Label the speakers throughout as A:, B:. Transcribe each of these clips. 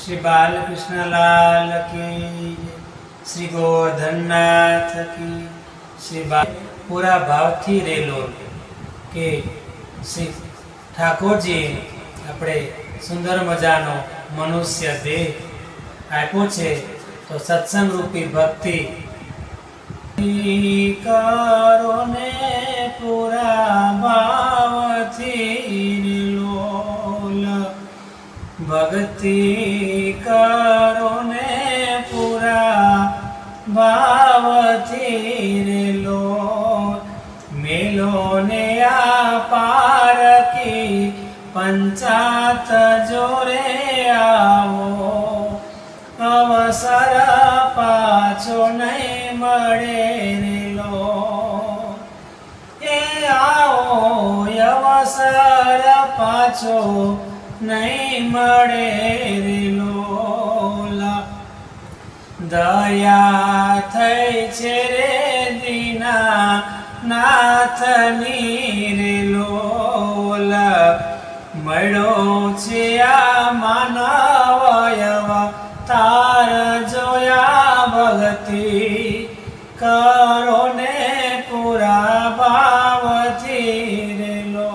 A: શ્રી બાલકૃષ્ણલાલ કી શ્રી ગોવર્ધનનાથ કી શ્રી બા પૂરા ભાવથી રેલો કે શ્રી ઠાકોરજી આપણે સુંદર મજાનો મનુષ્ય દેહ આપ્યો છે, તો સત્સંગ રૂપી ભક્તિ કારોને પૂરા ભાવથી ભક્તિ ને આ પારકી પંચાત જોરે આવો અવસર પાછો નહીં મળે લો એ આવો અવસર પાછો નહીં મળે લો દયા થઈ છે રે દીના નાથની રે લોલા મળ્યો છે આ માનવયવ તાર જોયા ભક્તિ કરો ને પૂરા ભાવથી રે લો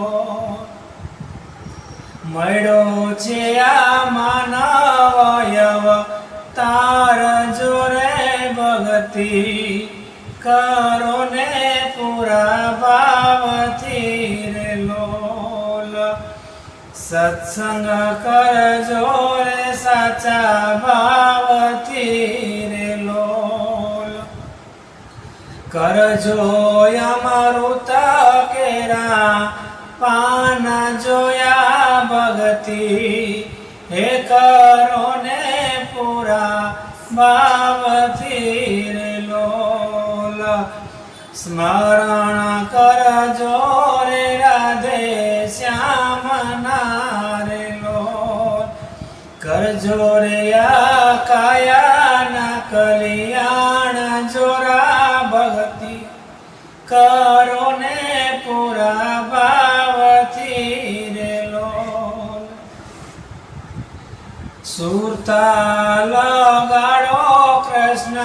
A: મળ્યો છે આ માનવયવ તાર જોરે ભક્તિ કરો સત્સંગ કરજો રે સાચા ભાવથી રે લોલ. કરજો અમૃત કેરા પાન જોયા ભક્તિ હે કરો ને પૂરા ભાવથી રે લોલ. સ્મરણ કરજો આ કાયાના કલ્યાણ જોરા ભક્તિ કરો ને પૂરા ભાવથી રેલો સુરતા લગાડો કૃષ્ણ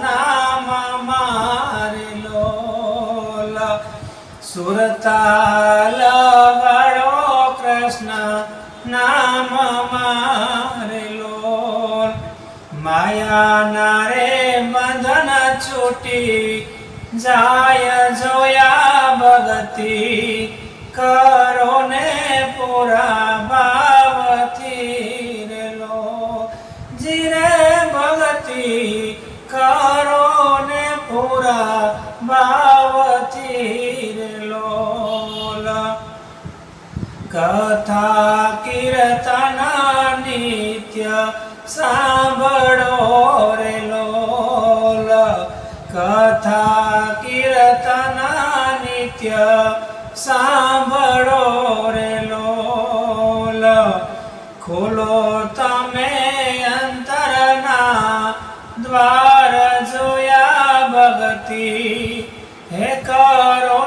A: નામ મારે લોલ. સુરતા માયાના રે બંધન છૂટી, જાય જોયા ભગતી કરો ને પૂરા ભાવથી રે લો જીરે ભગતી કરો ને પૂરા ભાવથી રે લોલ કથા કીર્તન, નિત્ય સાંભળો રે લોલ કથા કીર્તન નિત્ય સાંભળો રે લોલ. ખોલો તમે અંતરના દ્વાર હે કરો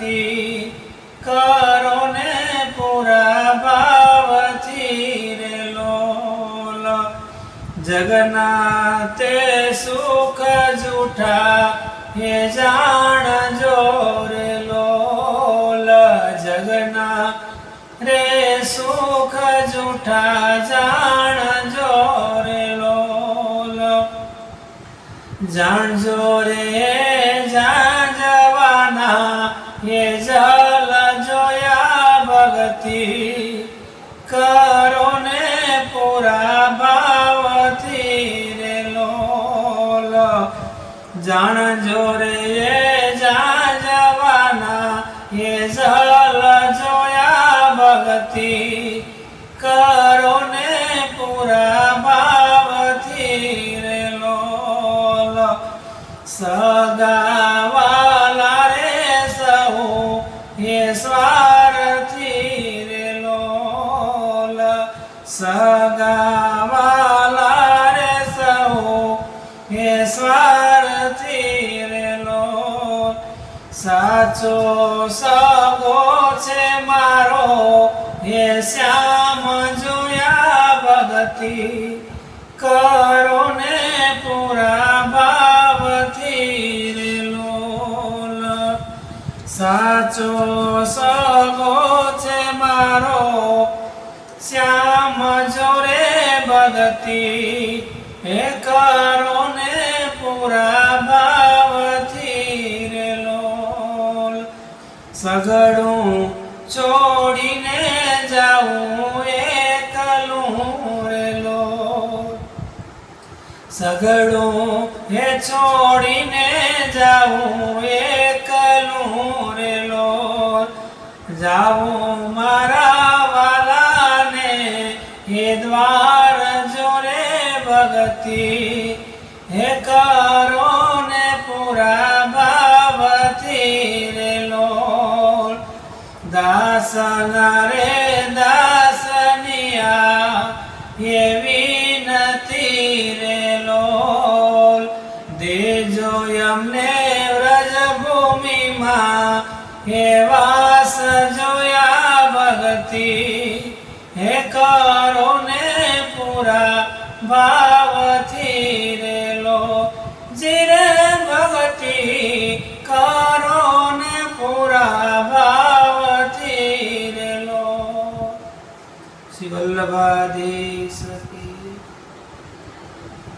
A: કરો ને પૂરા ભાવથી રે લોલ. જગન્નાથે સુખ જૂઠા હે જાણજો રે લોલ. જગના રે સુખ જૂઠા જાણજો રે લોલ. જાણજો રે કરો ને પૂરા ભાવથી રે લોલ. જાણજો રે જા જવાના એ જલ જોયા ભક્તિ. કરો ને પૂરા ભાવથી રે લોલ. સગાવાલા રે સહુ, એ સ્વાર્થી સગાવાલા રે સહુ સ્વાર્થી સાચો સગો છે મારો હે શ્યામ જોયા ભગતિ. કરો ને પૂરા ભાવથી રેલો સાચો સગો ભગતિ હે કરો પૂરા ભાવથી રેલો. સગડું છોડીને જાઉં એકલું રેલો. સગડું હે છોડીને જાઉં એકલું રેલો. જાઉં મારા વાલાને હે દ્વાર ભગતિ હે કરો ને પૂરા રે રેલો. દાસન રે દાસનિયા એવી વિનતી રે લોલ દેજો અમને વ્રજભૂમિમાં હે વાસ જોયા ભગતી. હે કરો ને પૂરા ભાવથી Sarvadis